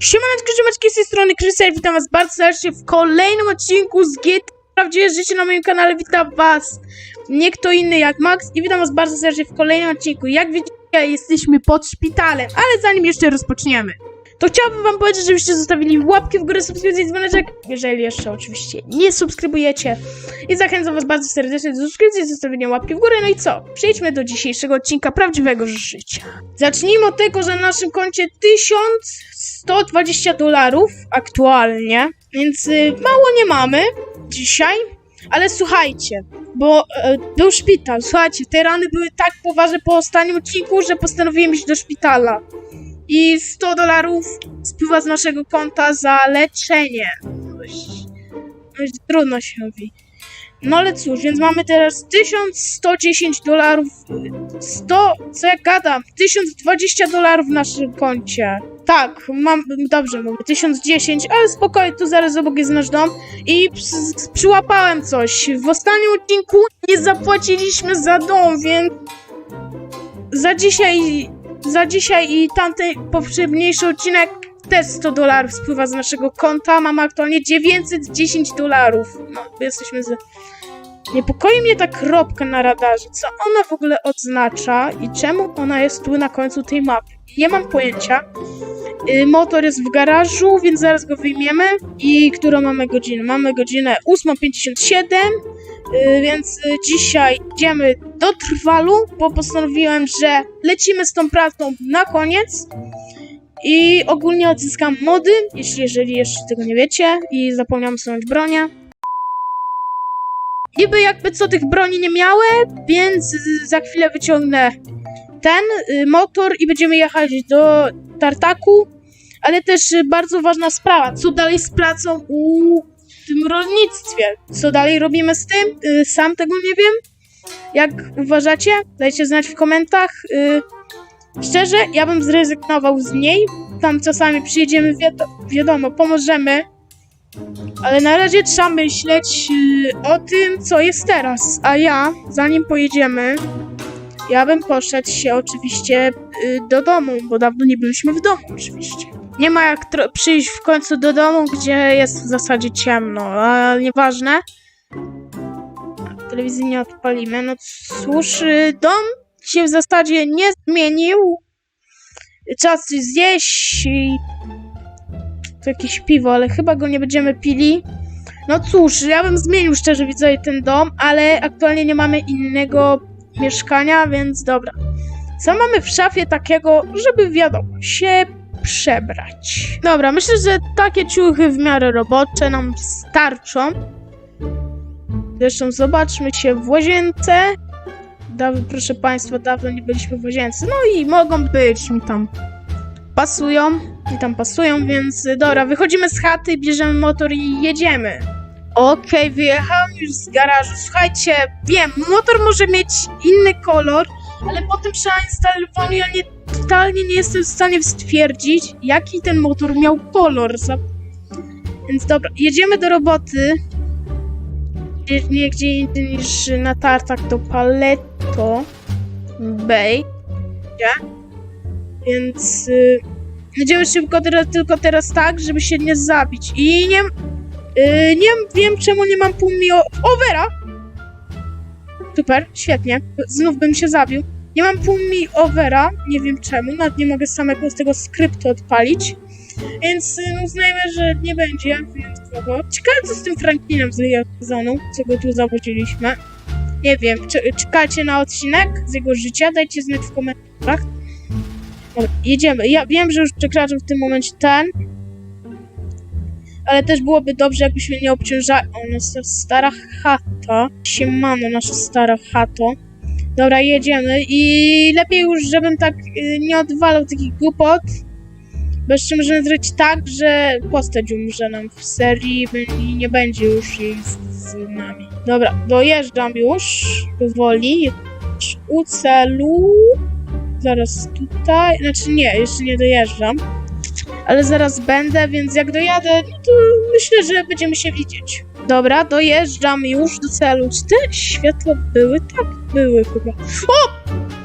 Siemaneczko, ziomeczki, z tej strony Krysel, witam was bardzo serdecznie w kolejnym odcinku z GT Prawdziwe Życie na moim kanale, witam was. Nie kto inny jak Max i witam was bardzo serdecznie w kolejnym odcinku. Jak widzicie, jesteśmy pod szpitalem, ale zanim jeszcze rozpoczniemy, to chciałbym wam powiedzieć, żebyście zostawili łapki w górę, subskrypcję i dzwoneczek, jeżeli jeszcze oczywiście nie subskrybujecie. I zachęcam was bardzo serdecznie do subskrypcji zostawienia łapki w górę. No i co? Przejdźmy do dzisiejszego odcinka prawdziwego życia. Zacznijmy od tego, że na naszym koncie 1120 dolarów aktualnie, więc y, mało nie mamy dzisiaj. Ale słuchajcie, bo e, był szpital. Słuchajcie, te rany były tak poważne po ostatnim odcinku, że postanowiłem iść do szpitala. I 100 dolarów spływa z naszego konta za leczenie. Dość, dość trudno się mówi. No ale cóż, więc mamy teraz 1110 dolarów. 100, co ja gadam? 1020 dolarów w naszym koncie. Tak, mam, dobrze mówię, 1010, ale spokojnie, tu zaraz obok jest nasz dom. I przy, przyłapałem coś. W ostatnim odcinku nie zapłaciliśmy za dom, więc za dzisiaj, za dzisiaj i tamten poprzedniejszy odcinek też 100 dolarów spływa z naszego konta. Mamy aktualnie 910 dolarów. No, jesteśmy z... Niepokoi mnie ta kropka na radarze. Co ona w ogóle oznacza i czemu ona jest tu na końcu tej mapy? Nie mam pojęcia. Y, Motor jest w garażu, więc zaraz go wyjmiemy. I którą mamy godzinę? Mamy godzinę 8.57, y, więc y, dzisiaj idziemy do Trwalu, bo postanowiłem, że lecimy z tą pracą na koniec. I ogólnie odzyskam mody, jeśli jeżeli jeszcze tego nie wiecie. I zapomniałam usunąć bronię. Niby jakby co tych broni nie miały, więc za chwilę wyciągnę ten y, motor i będziemy jechać do Tartaku. Ale też y, bardzo ważna sprawa, co dalej z pracą u tym rolnictwie? Co dalej robimy z tym? Y, Sam tego nie wiem. Jak uważacie? Dajcie znać w komentarzach. Szczerze, ja bym zrezygnował z niej. Tam czasami przyjedziemy, wiado- wiadomo, pomożemy. Ale na razie trzeba myśleć y, o tym, co jest teraz. A ja, zanim pojedziemy, ja bym poszedł się oczywiście y, do domu, bo dawno nie byliśmy w domu, oczywiście. Nie ma jak przyjść w końcu do domu, gdzie jest w zasadzie ciemno, ale nieważne. Telewizji nie odpalimy. No cóż, y, dom się w zasadzie nie zmienił. Czas zjeść i to jakieś piwo, ale chyba go nie będziemy pili. No cóż, ja bym zmienił szczerze widzowie ten dom, ale aktualnie nie mamy innego mieszkania, więc dobra. Co mamy w szafie takiego, żeby wiadomo, się przebrać? Dobra, myślę, że takie ciuchy w miarę robocze nam starczą. Zresztą zobaczmy się w łazience. Dawno, proszę Państwa, dawno nie byliśmy w łazience. No i mogą być mi tam pasują. Mi tam pasują, więc y, dobra, wychodzimy z chaty, bierzemy motor i jedziemy. Okej, wyjechałem już z garażu. Słuchajcie, wiem, motor może mieć inny kolor, ale po tym przeinstalowaniu ja nie, totalnie nie jestem w stanie stwierdzić, jaki ten motor miał kolor. Za... Więc dobra, jedziemy do roboty. Nie, nie gdzie indziej niż na tartak do Paleto Bay. Gdzie? Więc y, jedziemy szybko teraz, tylko teraz tak, żeby się nie zabić. I nie, y, nie wiem czemu nie mam pół mi overa. Super, świetnie. Znów bym się zabił. Nie mam pół mi overa, nie wiem czemu, nawet nie mogę samego z tego skryptu odpalić. Więc y, no, uznajmy, że nie będzie wyjątkowo. Ciekawe co z tym Franklinem z sezonu, co go tu zawodziliśmy. Nie wiem, czekajcie na odcinek z jego życia, dajcie znać w komentarzach. Jedziemy. Ja wiem, że już przekraczam w tym momencie ten. Ale też byłoby dobrze, jakbyśmy nie obciążali. O, nasza stara chata. Siemano, nasza stara chato. Dobra, jedziemy. I lepiej już, żebym tak y, nie odwalał takich głupot. Bo jeszcze możemy zrobić tak, że postać umrze nam w serii i nie będzie już jej z, z nami. Dobra, dojeżdżam już powoli. Już U celu zaraz tutaj. Znaczy nie, jeszcze nie dojeżdżam. Ale zaraz będę, więc jak dojadę, no to myślę, że będziemy się widzieć. Dobra, dojeżdżam już do celu. Czy te światła były? Tak, były chyba. O!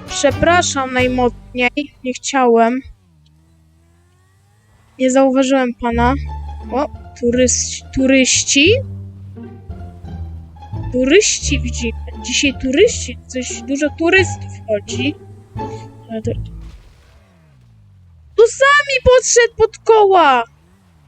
Przepraszam najmocniej, nie chciałem. Nie zauważyłem pana. O, turyści. turyści? Turyści widzimy. Dzisiaj turyści. Coś dużo turystów chodzi. Tu sami podszedł pod koła!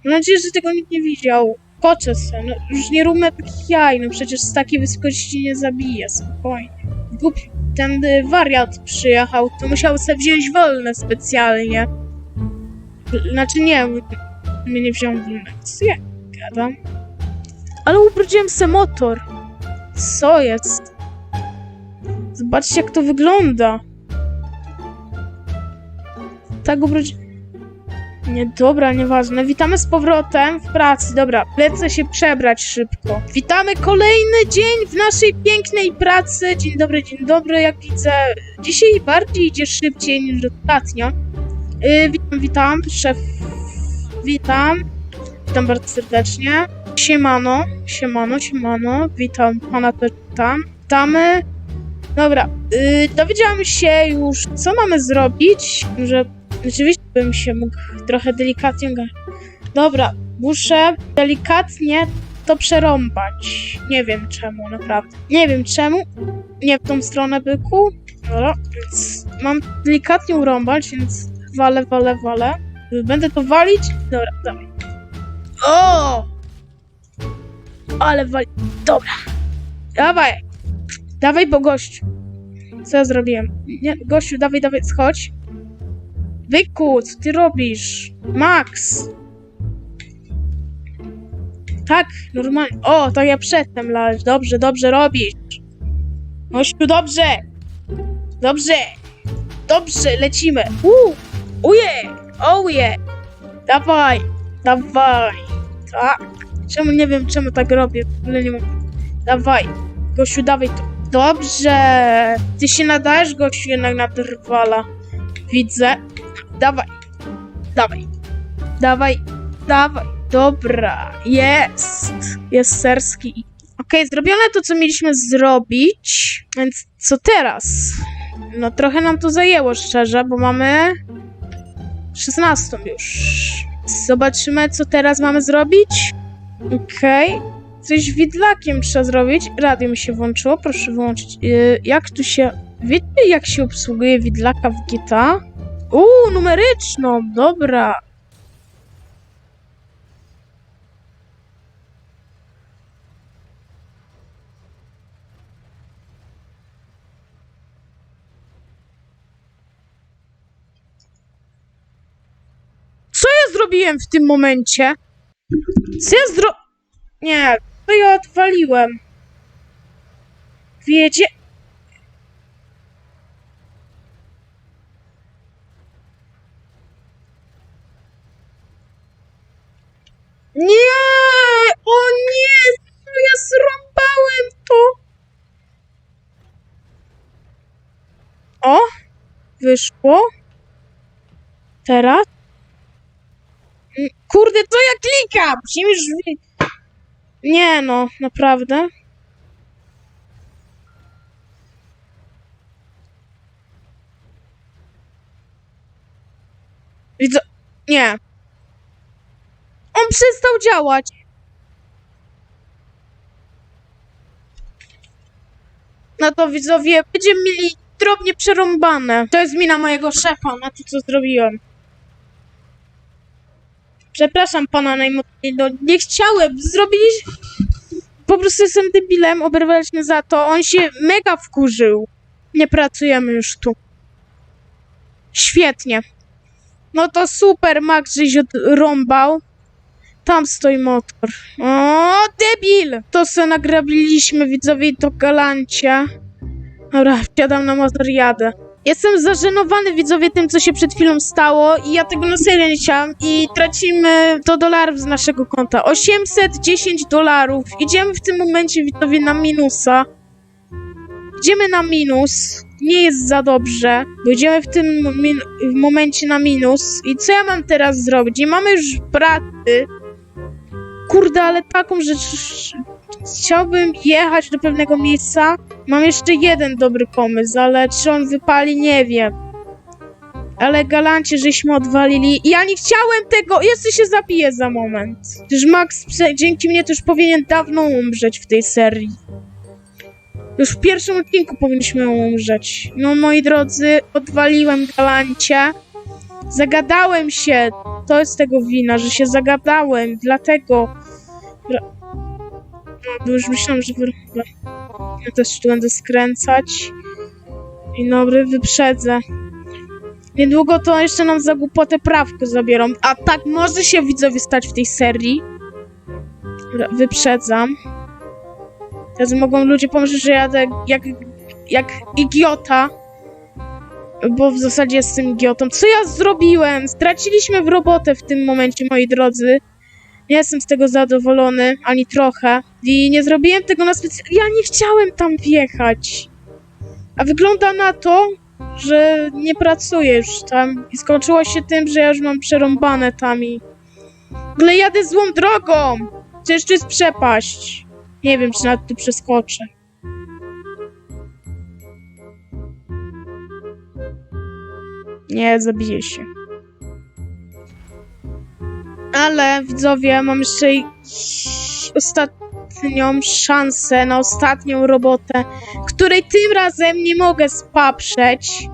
Mam nadzieję, że tego nikt nie widział. Koczę se, no już nie róbmy takich jaj, no przecież z takiej wysokości nie zabije, spokojnie. Głupi, ten wariat przyjechał, to musiał sobie wziąć wolne specjalnie. Znaczy nie, mnie nie wziąłem wolne, co ja gadam? Ale ubrudziłem se motor. Co jest? Zobaczcie jak to wygląda. Tak ubrudziłem... Nie, dobra, nieważne. Witamy z powrotem w pracy. Dobra, lecę się przebrać szybko. Witamy kolejny dzień w naszej pięknej pracy. Dzień dobry, dzień dobry. Jak widzę, dzisiaj bardziej idzie szybciej niż ostatnio. Yy, witam, witam, szef. Witam. Witam bardzo serdecznie. Siemano, siemano, siemano. Witam pana też tam. Witamy. Dobra, yy, dowiedziałam się już, co mamy zrobić, że rzeczywiście bym się mógł trochę delikatnie. Dobra, muszę delikatnie to przerąbać. Nie wiem czemu, naprawdę. Nie wiem czemu. Nie w tą stronę byku. Dobra, więc mam delikatnie urąbać, więc walę, walę, walę. Będę to walić. Dobra, dawaj. O! Ale wali. Dobra. Dawaj. Dawaj, bo gościu. Co ja zrobiłem? Nie, gościu, dawaj, dawaj, schodź. Wyku, co ty robisz? Max! Tak, normalnie. O, to ja przedtem lać. Dobrze, dobrze robisz. Gościu, dobrze! Dobrze! Dobrze, lecimy. Uuu! Uje! Ouje! Dawaj! Dawaj! Tak. Czemu, nie wiem, czemu tak robię. W ogóle nie mam. Dawaj. Gościu, dawaj to. Dobrze! Ty się nadajesz, gościu, jednak na drwala. Widzę. Dawaj. Dawaj. Dawaj. Dawaj. Dobra. Jest. Jest serski. Okej, zrobione to, co mieliśmy zrobić. Więc co teraz? No trochę nam to zajęło, szczerze, bo mamy 16 już. Zobaczymy, co teraz mamy zrobić. Okej. Coś widlakiem trzeba zrobić. Radio mi się włączyło, proszę wyłączyć. Yy, jak tu się... Wiecie, jak się obsługuje widlaka w GTA? Uuu, numeryczną, dobra. Co ja zrobiłem w tym momencie? Co ja zro... Nie, to ja odwaliłem. Wiecie... Nie! O nie! Co ja zrąbałem to? O! Wyszło. Teraz? Mm, Kurde, co ja klikam? Wi- Nie no, naprawdę. Widzę... Nie. On przestał działać. No to widzowie, będziemy mieli drobnie przerąbane. To jest mina mojego szefa na to, co zrobiłem. Przepraszam pana najmocniej, no nie chciałem, zrobiliśmy... Po prostu jestem debilem, oberwaliśmy za to, on się mega wkurzył. Nie pracujemy już tu. Świetnie. No to super, Max, żeś odrąbał. Tam stoi motor. O, debil! To se nagrabiliśmy widzowie i to galancie. Dobra, wsiadam na motor, jadę. Jestem zażenowany widzowie tym, co się przed chwilą stało i ja tego na serio nie chciałam i tracimy 100 dolarów z naszego konta. 810 dolarów. Idziemy w tym momencie widzowie na minusa. Idziemy na minus. Nie jest za dobrze, idziemy w tym w momencie na minus. I co ja mam teraz zrobić? Nie mamy już pracy. Kurde, ale taką rzecz. Chciałbym jechać do pewnego miejsca. Mam jeszcze jeden dobry pomysł, ale czy on wypali, nie wiem. Ale galancie żeśmy odwalili. Ja nie chciałem tego! Jeszcze się zabiję za moment. Przecież Max dzięki mnie też powinien dawno umrzeć w tej serii. Już w pierwszym odcinku powinniśmy umrzeć. No moi drodzy, odwaliłem galancie. Zagadałem się. To jest tego wina, że się zagadałem. Dlatego. No, już myślałam, że. wy- Ja też tu będę skręcać. Dzień dobry, wyprzedzę. Niedługo to jeszcze nam za głupotę prawko zabiorą. A tak może się widzowie stać w tej serii. Wyprzedzam. Teraz mogą ludzie pomyśleć, że jadę jak, jak idiota. Bo w zasadzie jestem idiotą. Co ja zrobiłem? Straciliśmy w robotę w tym momencie, moi drodzy. Nie jestem z tego zadowolony, ani trochę. I nie zrobiłem tego na specjalnie. Ja nie chciałem tam wjechać. A wygląda na to, że nie pracuję już tam. I skończyło się tym, że ja już mam przerąbane tam i... Ogóle jadę złą drogą! Przecież tu jest przepaść. Nie wiem, czy nawet tu przeskoczę. Nie, zabiję się. Ale widzowie, mam jeszcze ostatnią szansę na ostatnią robotę, której tym razem nie mogę spaprzeć.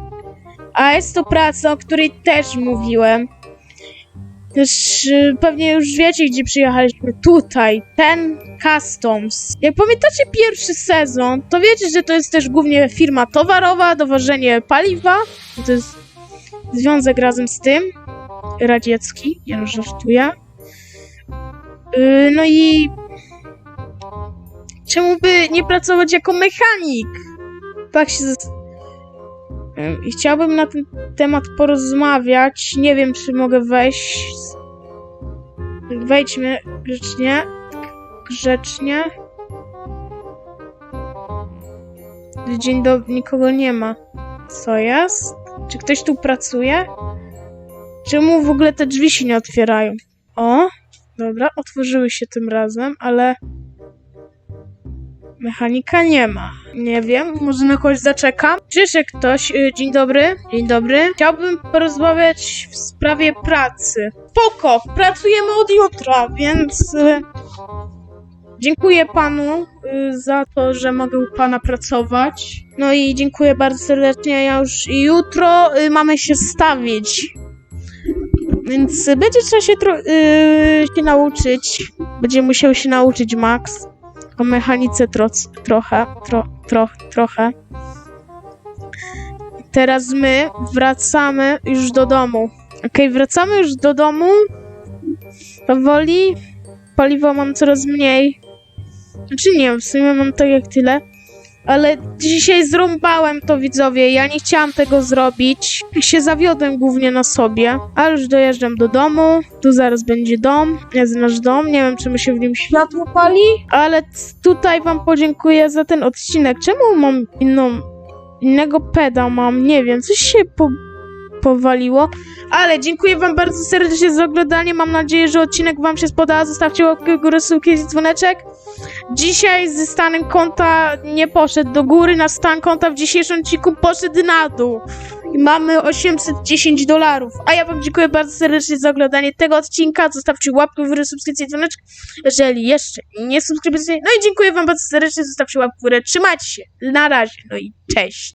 A jest to praca, o której też mówiłem. Też y, pewnie już wiecie, gdzie przyjechaliśmy. Tutaj, ten Customs. Jak pamiętacie pierwszy sezon, to wiecie, że to jest też głównie firma towarowa, dowożenie paliwa. To jest związek razem z tym. Radziecki, ja żartuję. Yy, no i czemu by nie pracować jako mechanik? Tak się I chciałbym na ten temat porozmawiać. Nie wiem, czy mogę wejść. Wejdźmy grzecznie. Grzecznie. Dzień dobry, nikogo nie ma. Co jest? Czy ktoś tu pracuje? Czemu w ogóle te drzwi się nie otwierają? O, dobra, otworzyły się tym razem, ale mechanika nie ma. Nie wiem, może na kogoś zaczekam. Przyszedł ktoś. Y, Dzień dobry. Dzień dobry. Chciałbym porozmawiać w sprawie pracy. Spoko, pracujemy od jutra, więc y, dziękuję panu y, za to, że mogę u pana pracować. No i dziękuję bardzo serdecznie. Ja już jutro y, mamy się stawić. Więc będzie trzeba się, tro- y, się nauczyć. Będzie musiał się nauczyć Max. O mechanice tro- trochę, tro- tro- trochę. Teraz my wracamy już do domu. Okej, wracamy już do domu. Powoli. Paliwa mam coraz mniej. Znaczy nie, w sumie mam tak jak tyle. Ale dzisiaj zrąbałem to widzowie. Ja nie chciałam tego zrobić. Się zawiodłem głównie na sobie. Ale już dojeżdżam do domu. Tu zaraz będzie dom. Jest nasz dom. Nie wiem, czemu się w nim światło pali. Ale tutaj wam podziękuję za ten odcinek. Czemu mam inną... Innego peda mam? Nie wiem. Coś się po, powaliło. Ale dziękuję wam bardzo serdecznie za oglądanie. Mam nadzieję, że odcinek wam się spodobał. Zostawcie łapkę w górę, sułki i dzwoneczek. Dzisiaj ze stanem konta nie poszedł do góry, na stan konta w dzisiejszym odcinku poszedł na dół. I mamy 810 dolarów. A ja wam dziękuję bardzo serdecznie za oglądanie tego odcinka. Zostawcie łapkę w górę, subskrypcję dzwoneczek, jeżeli jeszcze nie subskrybujecie. No i dziękuję wam bardzo serdecznie, zostawcie łapkę w górę. Trzymajcie się. Na razie. No i cześć.